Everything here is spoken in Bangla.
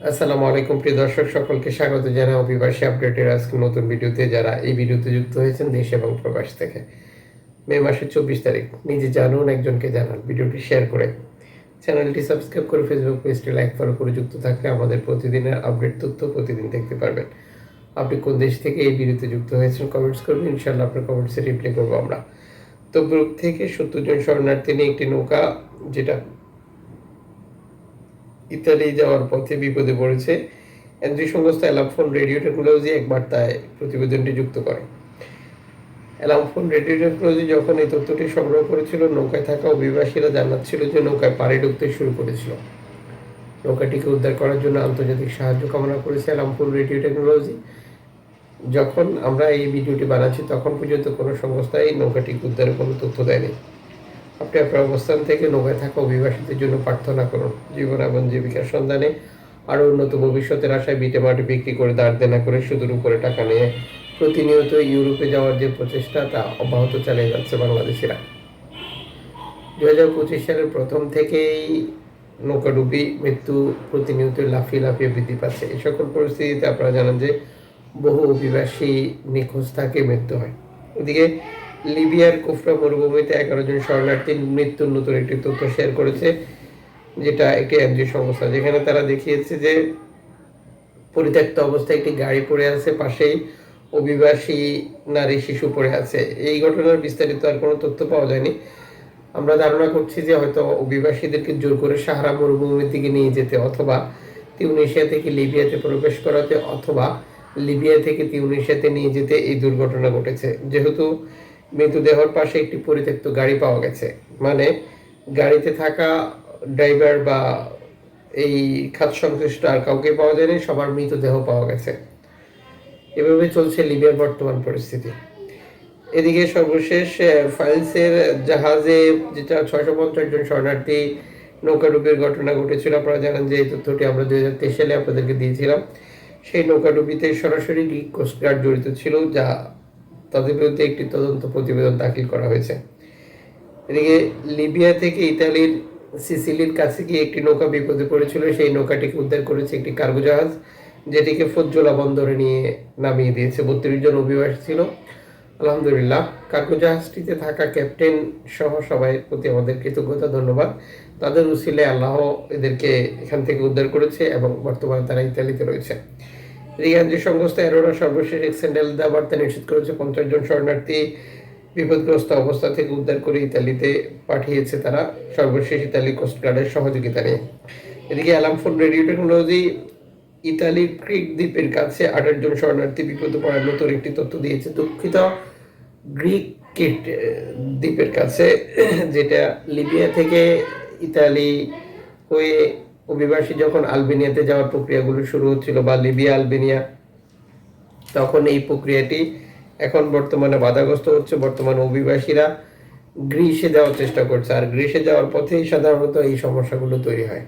আসসালামু আলাইকুম, প্রিয় দর্শক, সকলকে স্বাগত জানাই অভিবাসী আপডেটের আজকে নতুন ভিডিওতে। যারা এই ভিডিওতে যুক্ত হয়েছেন দেশ এবং প্রবাস থেকে, মে মাসের চব্বিশ তারিখ, নিজে জানুন, একজনকে জানান, ভিডিওটি শেয়ার করে। চ্যানেলটি সাবস্ক্রাইব করে ফেসবুক পেজটি লাইক ফলো করে যুক্ত থাকলে আমাদের প্রতিদিনের আপডেট তথ্য প্রতিদিন দেখতে পারবেন। আপনি কোন দেশ থেকে এই ভিডিওতে যুক্ত হয়েছেন কমেন্টস করবেন ইনশাল্লাহ আপনার কমেন্টসে রিপ্লাই করব আমরা। তবরুক থেকে সত্তর জন শরণার্থী নিয়ে একটি নৌকা, যেটা ইতালি যাওয়ার পথে বিপদে পড়েছে। এনজি সংস্থা অ্যালামফোন রেডিও টেকনোলজি এক বার্তায় প্রতিবেদনটি যুক্ত করে। অ্যালামফোন রেডিও টেকনোলজি যখন এই তথ্যটি সংগ্রহ করেছিল, নৌকায় থাকা অভিবাসীরা জানাচ্ছিল যে নৌকায় পাড়ি ঢুকতে শুরু করেছিল। নৌকাটিকে উদ্ধার করার জন্য আন্তর্জাতিক সাহায্য কামনা করেছে অ্যালামফোন রেডিও টেকনোলজি। যখন আমরা এই ভিডিওটি বানাচ্ছি, তখন পর্যন্ত কোনো সংস্থা এই নৌকাটিকে উদ্ধারের কোনো তথ্য দেয়নি। আপনি আপনার অবস্থান থেকে নৌকায় থাকা অভিবাসীদের জন্য প্রার্থনা করুন। জীবন এবং জীবিকার সন্ধানে আরও উন্নত ভবিষ্যতের আশায় বিটে মাটি বিক্রি করে দাঁড় দেনা করে সুদূর উপরে টাকা নিয়ে প্রতিনিয়ত ইউরোপে যাওয়ার যে প্রচেষ্টা, তা অব্যাহত চালিয়ে যাচ্ছে বাংলাদেশিরা। দু হাজার পঁচিশ সালের প্রথম থেকেই নৌকাডুবি মৃত্যু প্রতিনিয়ত লাফিয়ে লাফিয়ে বৃদ্ধি পাচ্ছে। এই সকল পরিস্থিতিতে আপনারা জানেন যে বহু অভিবাসী নিখোঁজ থাকে মৃত্যু হয়। এদিকে লিবিয়ার কুফরা মরুভূমিতে এগারো জন শরণার্থীর মৃত্যুর নতুন একটি তথ্য শেয়ার করেছে, যেটা একটি এনজিও সংস্থা, যেখানে তারা দেখিয়েছে যে পরিত্যক্ত অবস্থায় একটি গাড়ি পড়ে আছে, পাশেই অভিবাসী নারী শিশু পড়ে আছে। এই ঘটনার বিস্তারিত আর কোনো তথ্য পাওয়া যায়নি। আমরা ধারণা করছি যে হয়তো অভিবাসীদেরকে জোর করে সাহারা মরুভূমির দিকে নিয়ে যেতে অথবা তিউনেশিয়া থেকে লিবিয়াতে প্রবেশ করাতে অথবা লিবিয়া থেকে তিউনেশিয়াতে নিয়ে যেতে এই দুর্ঘটনা ঘটেছে। যেহেতু মৃতদেহর পাশে একটি পরিত্যক্ত গাড়ি পাওয়া গেছে। মানে গাড়িতে থাকা ড্রাইভার বা এই খাত সংশ্লিষ্ট আর কাউকে পাওয়া যায়নি, সবার মৃতদেহ পাওয়া গেছে। এভাবে চলছে লিবিয়ার বর্তমান পরিস্থিতি। এদিকে সর্বশেষ ফাইলসের জাহাজে যেটা ছয়শো পঞ্চাশ জন শরণার্থী নৌকাডুবির ঘটনা ঘটেছিল। আপনারা জানেন যে এই তথ্যটি আমরা দুই হাজার তেইশ সালে আপনাদেরকে দিয়েছিলাম। সেই নৌকাডুবিতে সরাসরি কোস্টগার্ড জড়িত ছিল, যা তাদের বিরুদ্ধে একটি তদন্ত প্রতিবেদন দাখিল করা হয়েছে। এদিকে লিবিয়া থেকে ইতালির সিসিলির কাছে গিয়ে একটি নৌকা বিপদে পড়েছিল। সেই নৌকাটিকে উদ্ধার করেছে একটি কার্গো জাহাজ, যেটিকে ফজ্জোলা বন্দরে নিয়ে নামিয়ে দিয়েছে। বত্রিশ জন অভিবাসী ছিল। আলহামদুলিল্লাহ, কার্গো জাহাজটিতে থাকা ক্যাপ্টেন সহ সবাই প্রতি আমাদের কৃতজ্ঞতা, ধন্যবাদ। তাদের উসিলে আল্লাহ এদেরকে এখান থেকে উদ্ধার করেছে এবং বর্তমানে তারা ইতালিতে রয়েছে। রিয়ান যে সংস্থা এরোরা সর্বশেষ এক্সেন্ডেল দা বার্তা নিশ্চিত করেছে, পঞ্চাশ জন শরণার্থী বিপদগ্রস্ত অবস্থা থেকে উদ্ধার করে ইতালিতে পাঠিয়েছে তারা। সর্বশেষ ইতালি কোস্টগার্ডের সহযোগিতা নিয়ে। এদিকে অ্যালামফোন রেডিও টেকনোলজি ইতালির ক্রিক দ্বীপের কাছে আঠাশ জন শরণার্থী বিপদে পড়ার নতুন একটি তথ্য দিয়েছে দুঃখিত। গ্রিক কিট দ্বীপের কাছে, যেটা লিবিয়া থেকে ইতালি হয়ে অভিবাসী যখন আলবেনিয়াতে যাওয়ার প্রক্রিয়াগুলো শুরু হচ্ছিল বা লিবিয়া, আলবেনিয়া, তখন এই প্রক্রিয়াটি এখন বর্তমানে বাধাগ্রস্ত হচ্ছে। বর্তমানে অভিবাসীরা গ্রিসে যাওয়ার চেষ্টা করছে। আর গ্রিসে যাওয়ার পথেই সাধারণত এই সমস্যাগুলো তৈরি হয়।